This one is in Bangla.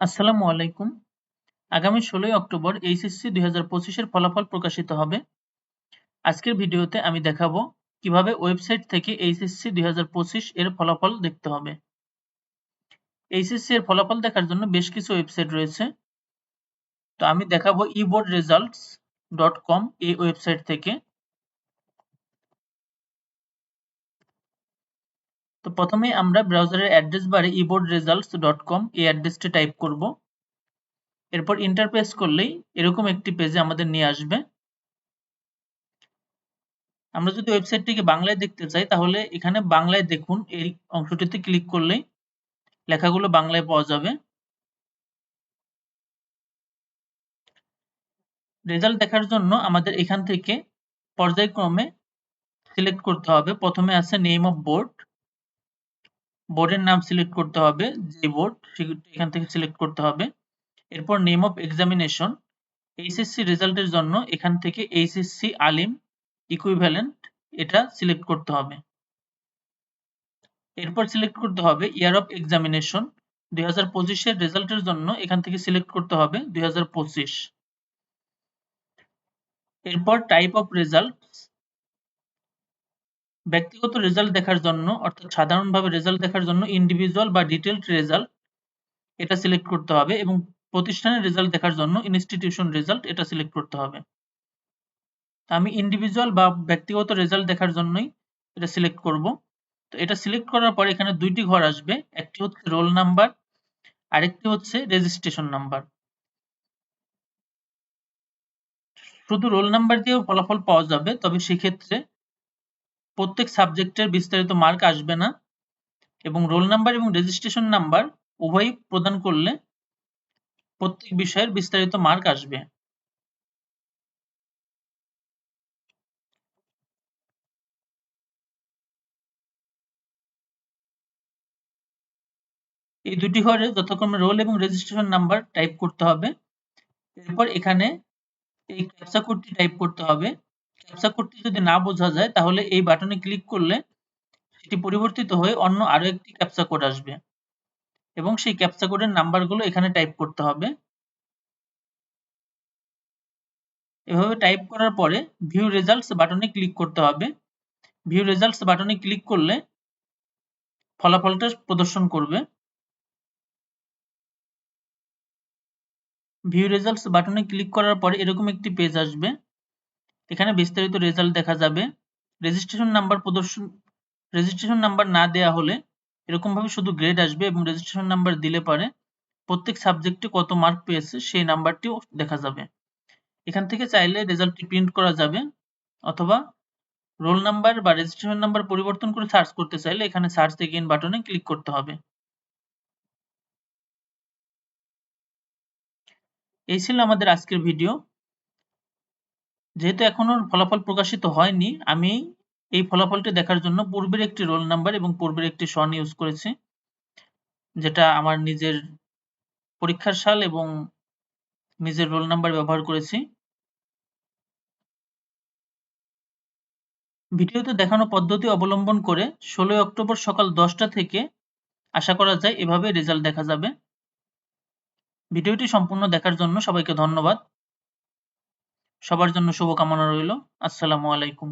আসসালামু আলাইকুম। আগামী ষোলোই অক্টোবর এইচএসসি দুই হাজার পঁচিশের ফলাফল প্রকাশিত হবে। আজকের ভিডিওতে আমি দেখাবো কীভাবে ওয়েবসাইট থেকে এইচএসসি দুই হাজার পঁচিশ এর ফলাফল দেখতে হবে। এইচএসসি এর ফলাফল দেখার জন্য বেশ কিছু ওয়েবসাইট রয়েছে। তো আমি দেখাবো ইবোর্ড রেজাল্টস ডট কম এই ওয়েবসাইট থেকে। তো প্রথমে আমরা ব্রাউজারের অ্যাড্রেস বারে ইবোর্ড রেজাল্টস ডট কম এই অ্যাড্রেসটি টাইপ করব। এরপর ইন্টারপ্রেস করলেই এরকম একটি পেজে আমাদের নিয়ে আসবে। আমরা যদি ওয়েবসাইটটিকে বাংলায় দেখতে চাই, তাহলে এখানে বাংলায় দেখুন এই অংশটিতে ক্লিক করলেই লেখাগুলো বাংলায় পাওয়া যাবে। রেজাল্ট দেখার জন্য আমাদের এখান থেকে পর্যায়ক্রমে সিলেক্ট করতে হবে। প্রথমে আছে নেম অফ বোর্ড বোর্ডের নাম সিলেক্ট করতে হবে, যে বোর্ড এখান থেকে সিলেক্ট করতে হবে। এরপর নেম অফ এক্সামিনেশন এইচএসসি রেজাল্টের জন্য এখান থেকে এইচএসসি আলিম ইকুইভ্যালেন্ট এটা সিলেক্ট করতে হবে। এরপর সিলেক্ট করতে হবে ইয়ার অফ এক্সামিনেশন দুই হাজার পঁচিশের রেজাল্টের জন্য এখান থেকে সিলেক্ট করতে হবে দুই হাজার পঁচিশ। এরপর টাইপ অফ রেজাল্ট ব্যক্তিগত রেজাল্ট দেখার জন্য, অর্থাৎ সাধারণভাবে রেজাল্ট দেখার জন্য ইন্ডিভিজুয়াল বা ডিটেলড রেজাল্ট এটা সিলেক্ট করতে হবে এবং প্রতিষ্ঠানের রেজাল্ট দেখার জন্য ইনস্টিটিউশন রেজাল্ট এটা সিলেক্ট করতে হবে। আমি ইন্ডিভিজুয়াল বা ব্যক্তিগত রেজাল্ট দেখার জন্যই এটা সিলেক্ট করব। তো এটা সিলেক্ট করার পর এখানে দুইটি ঘর আসবে, একটি হচ্ছে রোল নাম্বার আরেকটি হচ্ছে রেজিস্ট্রেশন নাম্বার শুধু রোল নাম্বার দিয়েও ফলাফল পাওয়া যাবে, তবে সেক্ষেত্রে প্রত্যেক সাবজেক্টের বিস্তারিত মার্ক আসবে না এবং রোল নাম্বার এবং রেজিস্ট্রেশন নাম্বার উভয়ই প্রদান করলে প্রত্যেক বিষয়ের বিস্তারিত মার্ক আসবে। এই দুটি ঘরে যথাক্রমে রোল এবং রেজিস্ট্রেশন নাম্বার টাইপ করতে হবে। এরপর এখানে এই ক্যাপচা কোডটি টাইপ করতে হবে। ক্যাপচা কোডটি যদি না বোঝা যায়, তাহলে এই বাটনে ক্লিক করলে সেটি পরিবর্তিত হয়ে অন্য আরও একটি ক্যাপচা কোড আসবে। এবং সেই ক্যাপচা কোডের নাম্বারগুলো এখানে টাইপ করতে হবে। এভাবে টাইপ করার পরে ভিউ রেজাল্টস বাটনে ক্লিক করতে হবে। ভিউ রেজাল্টস বাটনে ক্লিক করলে ফলাফলটা প্রদর্শন করবে। ভিউ রেজাল্টস বাটনে ক্লিক করার পরে এরকম একটি পেজ আসবে। এখানে বিস্তারিত রেজাল্ট দেখা যাবে। রেজিস্ট্রেশন নাম্বার প্রদর্শন রেজিস্ট্রেশন নাম্বার না দেয়া হলে এরকমভাবে শুধু গ্রেড আসবে এবং রেজিস্ট্রেশন নাম্বার দিলে পারে প্রত্যেক সাবজেক্টে কত মার্ক পেয়েছে সেই নাম্বারটিও দেখা যাবে। এখান থেকে চাইলে রেজাল্টটি প্রিন্ট করা যাবে অথবা রোল নাম্বার বা রেজিস্ট্রেশন নাম্বার পরিবর্তন করে সার্চ করতে চাইলে এখানে সার্চ এগেইন বাটনে ক্লিক করতে হবে। এই ছিল আমাদের আজকের ভিডিও যেহেতু এখনও ফলাফল প্রকাশিত হয়নি, আমি এই ফলাফলটি দেখার জন্য পূর্বের একটি রোল নাম্বার এবং পূর্বের একটি সন ইউজ করেছি, যেটা আমার নিজের পরীক্ষার সাল এবং নিজের রোল নাম্বার ব্যবহার করেছি। ভিডিওতে দেখানো পদ্ধতি অবলম্বন করে ষোলোই অক্টোবর সকাল দশটা থেকে আশা করা যায় এভাবে রেজাল্ট দেখা যাবে। ভিডিওটি সম্পূর্ণ দেখার জন্য সবাইকে ধন্যবাদ। সবার জন্য শুভকামনা রইল। আসসালামু আলাইকুম।